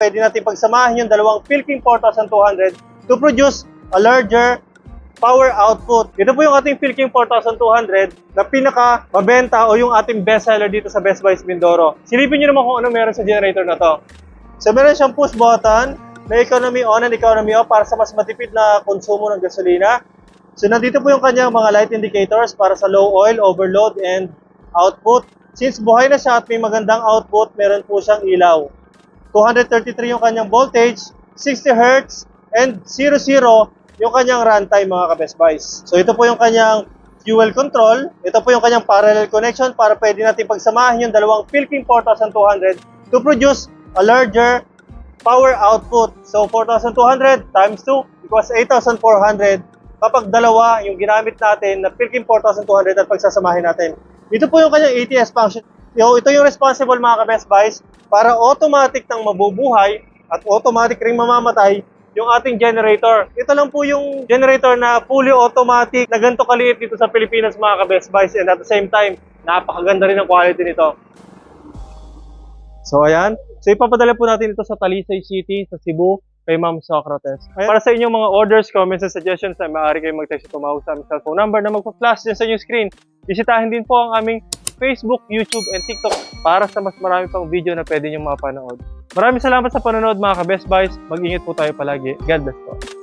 Pwede natin pagsamahin yung dalawang Philking 4200 to produce a larger power output. Ito po yung ating Philking 4200 na pinaka mabenta o yung ating best seller dito sa Best Buy Mindoro. Silipin nyo naman kung ano meron sa generator na to. So meron siyang push button, may economy on and economy off para sa mas matipid na konsumo ng gasolina. So nandito po yung kanyang mga light indicators para sa low oil, overload, and output. Since buhay na siya at may magandang output, meron po siyang ilaw. 233 yung kanyang voltage, 60 Hz, and 00 yung kanyang runtime mga ka-Best Buys. So ito po yung kanyang fuel control. Ito po yung kanyang parallel connection para pwede natin pagsamahin yung dalawang Philking 4200 to produce a larger power output. So 4,200 times 2 equals 8,400 kapag dalawa yung ginamit natin na Philking 4,200 at pagsasamahin natin. Ito po yung kanyang ATS function. Yo, ito yung responsible mga ka-best buys para automatic nang mabubuhay at automatic ring mamamatay yung ating generator. Ito lang po yung generator na fully automatic na ganito kaliit dito sa Pilipinas mga ka-best buys and at the same time, napakaganda rin ang quality nito. So ayan. So ipapadala po natin ito sa Talisay City, sa Cebu, kay Ma'am Socrates. Para sa inyong mga orders, comments, and suggestions ay maaari kayong mag-text tumawag sa aming cellphone number na magpa-flash din sa inyong screen. Bisitahin din po ang aming Facebook, YouTube, and TikTok para sa mas marami pang video na pwede nyo mapanood. Maraming salamat sa panonood mga ka-Best Buys. Mag-ingat po tayo palagi. God bless po.